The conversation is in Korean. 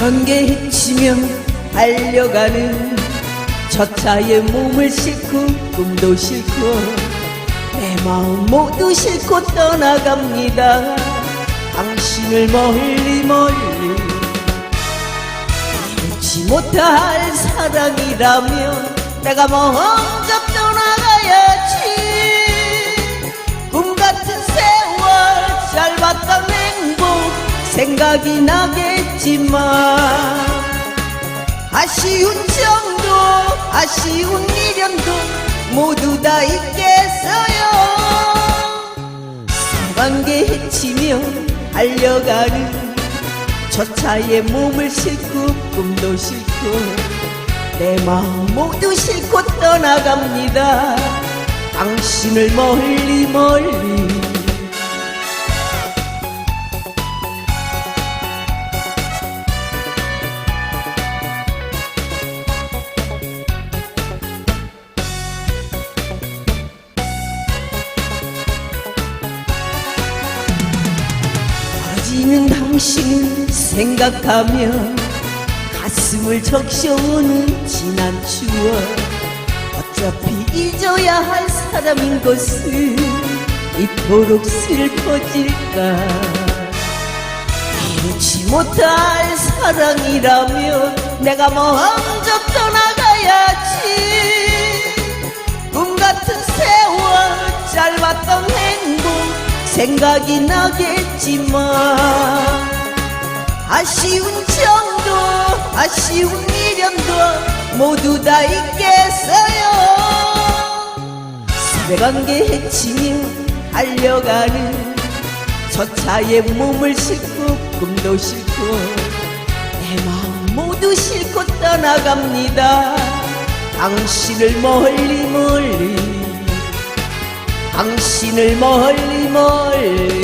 관계 헤치며 달려가는 저 차의 몸을 싣고 꿈도 싣고 내 마음 모두 싣고 떠나갑니다. 당신을 멀리 멀리 이루지 못할 사랑이라면 내가 먼저 떠나가야지. 꿈 같은 세월 짧았던 행복 생각이 나 겠지만 아쉬운 정도 아쉬운 미련도 모두 다 있겠어요. 사관계 헤치며 달려가는 저 차에 몸을 싣고 꿈도 싣고 내 마음 모두 싣고 떠나갑니다. 당신을 멀리 멀리 멀어지는 당신을 생각하며 가슴을 적셔오는 지난 추억. 어차피 잊어야 할 사람인 것을 이토록 슬퍼질까. 이루지 못할 사랑이라면 내가 먼저 떠나가야지. 꿈 같은 세월 짧았던 생각이 나겠지만 아쉬운 정도 아쉬운 미련도 모두 다 있겠어요. 사랑관계 헤치며 달려가는 저 차에 몸을 싣고 꿈도 싣고 내 마음 모두 싣고 떠나갑니다. 당신을 멀리 멀리 당신을 멀리 멀리